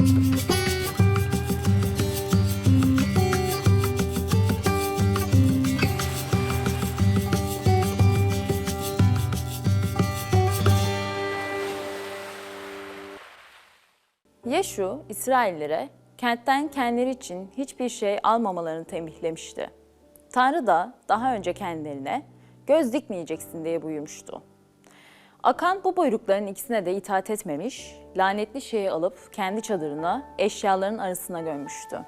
Yeşu, İsraillere kentten kendileri için hiçbir şey almamalarını tembihlemişti. Tanrı da daha önce kendilerine göz dikmeyeceksin diye buyurmuştu. Akan bu buyrukların ikisine de itaat etmemiş, lanetli şeyi alıp kendi çadırına, eşyaların arasına gömmüştü.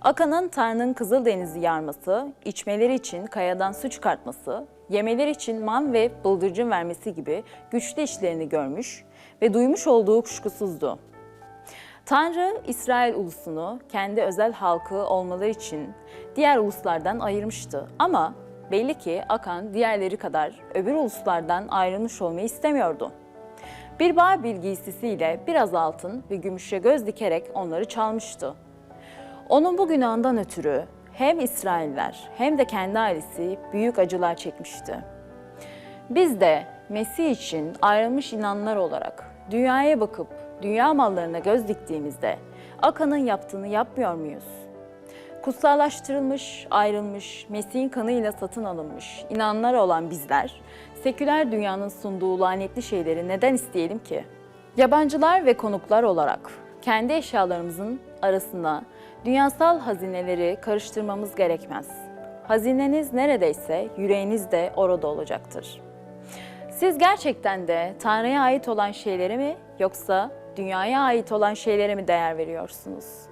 Akan'ın Tanrı'nın Kızıldeniz'i yarması, içmeleri için kayadan su çıkartması, yemeleri için man ve bıldırcın vermesi gibi güçlü işlerini görmüş ve duymuş olduğu kuşkusuzdu. Tanrı İsrail ulusunu kendi özel halkı olmaları için diğer uluslardan ayırmıştı. Ama belli ki Akan diğerleri kadar öbür uluslardan ayrılmış olmayı istemiyordu. Bir bağ bilgisisiyle biraz altın ve gümüşe göz dikerek onları çalmıştı. Onun bu günahından ötürü hem İsrailler hem de kendi ailesi büyük acılar çekmişti. Biz de Mesih için ayrılmış inanlar olarak dünyaya bakıp dünya mallarına göz diktiğimizde Akan'ın yaptığını yapmıyor muyuz? Kutsallaştırılmış, ayrılmış, Mesih'in kanıyla satın alınmış inanlar olan bizler, seküler dünyanın sunduğu lanetli şeyleri neden isteyelim ki? Yabancılar ve konuklar olarak kendi eşyalarımızın arasına dünyasal hazineleri karıştırmamız gerekmez. Hazineniz neredeyse yüreğiniz de orada olacaktır. Siz gerçekten de Tanrı'ya ait olan şeylere mi yoksa dünyaya ait olan şeylere mi değer veriyorsunuz?